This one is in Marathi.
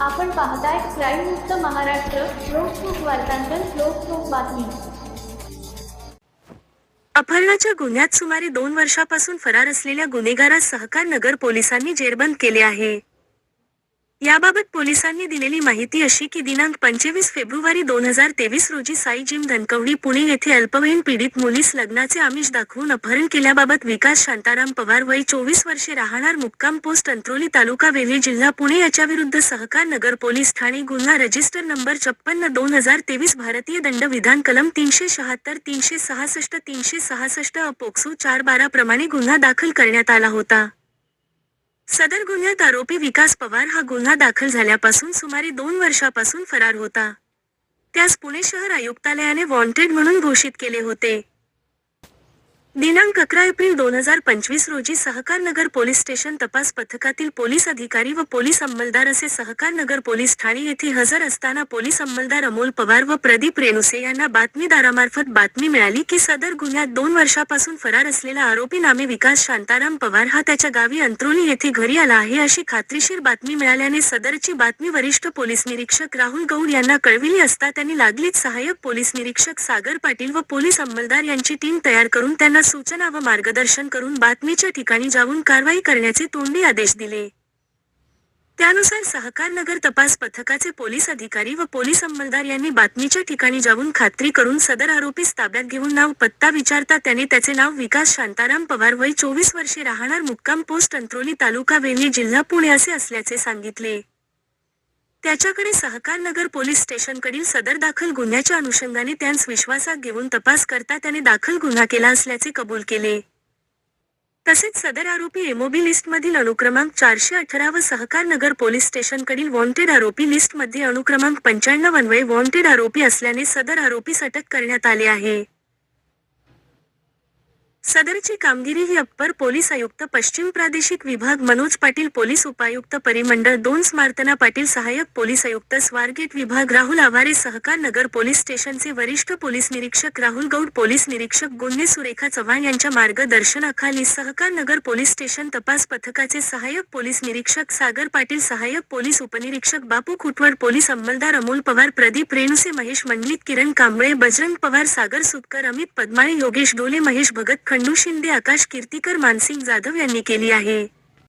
आपण पाहताय क्राईम मुक्त महाराष्ट्र लोकसुख वार्तांकन लोकसुख बातमी. अपहरणाच्या गुन्ह्यात सुमारे दोन वर्षापासून फरार असलेल्या गुन्हेगारास सहकार नगर पोलिसांनी जेरबंद केले आहे. याबाबत पोलिसांनी दिलेली माहिती अशी की दिनांक पंचवीस फेब्रुवारी दोन हजार तेवीस रोजी साई जिम धनकवडी पुणे येथे अल्पवयीन पीडित मुलीस लग्नाचे आमिष दाखवून अपहरण केल्याबाबत विकास शांताराम पवार वय चोवीस वर्षे राहणार मुक्काम पोस्ट अंत्रोली तालुका वेल्हे जिल्हा पुणे याच्याविरुद्ध सहकार नगर पोलीस ठाणे गुन्हा रजिस्टर नंबर छप्पन्न दोन हजार तेवीस भारतीय दंड विधान कलम तीनशे शहात्तर तीनशे सहासष्ट तीनशे सहासष्ट अपोक्सो चार बारा प्रमाणे गुन्हा दाखल करण्यात आला होता. सदर गुन्ह्यात आरोपी विकास पवार हा गुन्हा दाखल झाल्यापासून सुमारे दोन वर्षापासून फरार होता. त्यास पुणे शहर आयुक्तालयाने वॉन्टेड म्हणून घोषित केले होते. दिनांक अकरा एप्रिल दोन हजार पंचवीस रोजी सहकार नगर पोलीस स्टेशन तपास पथकातील पोलीस अधिकारी व पोलीस अंमलदार असे सहकार नगर पोलीस ठाणे येथे हजर असताना पोलीस अंमलदार अमोल पवार व प्रदीप रेणुसे यांना बातमीदारामार्फत बातमी मिळाली की सदर गुन्ह्यात दोन वर्षापासून फरार असलेला आरोपी नामे विकास शांताराम पवार हा त्याच्या गावी अंत्रोली येथे घरी आला आहे अशी खात्रीशीर बातमी मिळाल्याने सदरची बातमी वरिष्ठ पोलीस निरीक्षक राहुल गौड यांना कळविली असता त्यांनी लागलीच सहाय्यक पोलीस निरीक्षक सागर पाटील व पोलीस अंमलदार यांची टीम तयार करून त्यांना सूचना व मार्गदर्शन करून बातमीच्या ठिकाणी जाऊन कारवाई करण्याचे तोंडी आदेश दिले. त्यानुसार सहकार नगर तपास पथकाचे पोलीस अधिकारी व पोलीस अंमलदार यांनी बातमीच्या ठिकाणी जाऊन खात्री करून सदर आरोपीस ताब्यात घेऊन नाव पत्ता विचारता त्याने त्याचे नाव विकास शांताराम पवार वय चोवीस वर्षे राहणार मुक्काम पोस्ट अंत्रोली तालुका वेल्हे जिल्हा पुणे असे असल्याचे सांगितले. त्याच्याकडे सहकार नगर पोलीस स्टेशनकडील सदर दाखल गुन्ह्याच्या अनुषंगाने त्यांस विश्वासात घेऊन तपास करता त्याने दाखल गुन्हा केला असल्याचे कबूल केले. तसेच सदर आरोपी एमओबी लिस्टमधील अनुक्रमांक चारशे अठरा व सहकार नगर पोलीस स्टेशनकडील वॉन्टेड आरोपी लिस्टमध्ये अनुक्रमांक पंच्याण्णव अन्वये वॉन्टेड आरोपी असल्याने सदर आरोपीस अटक करण्यात आले आहे. सदरची कामगिरी ही अप्पर पोलीस आयुक्त पश्चिम प्रादेशिक विभाग मनोज पाटील पोलीस उपायुक्त परिमंडळ दोन स्मार्तना पाटील सहाय्यक पोलीस आयुक्त स्वारगेट विभाग राहुल आवारे सहकार नगर पोलीस स्टेशनचे वरिष्ठ पोलीस निरीक्षक राहुल गौड पोलीस निरीक्षक गुन्हे सुरेखा चव्हाण यांच्या मार्गदर्शनाखाली सहकार नगर पोलीस स्टेशन तपास पथकाचे सहाय्यक पोलीस निरीक्षक सागर पाटील सहाय्यक पोलीस उपनिरीक्षक बापू खुटवड पोलीस अंमलदार अमोल पवार प्रदीप रेणुसे महेश मंडलित किरण कांबळे बजरंग पवार सागर सुतकर अमित पद्माळे योगेश डोले महेश भगत खंड शिंदे आकाश कीर्तीकर मानसिंग जाधव यांनी केली आहे.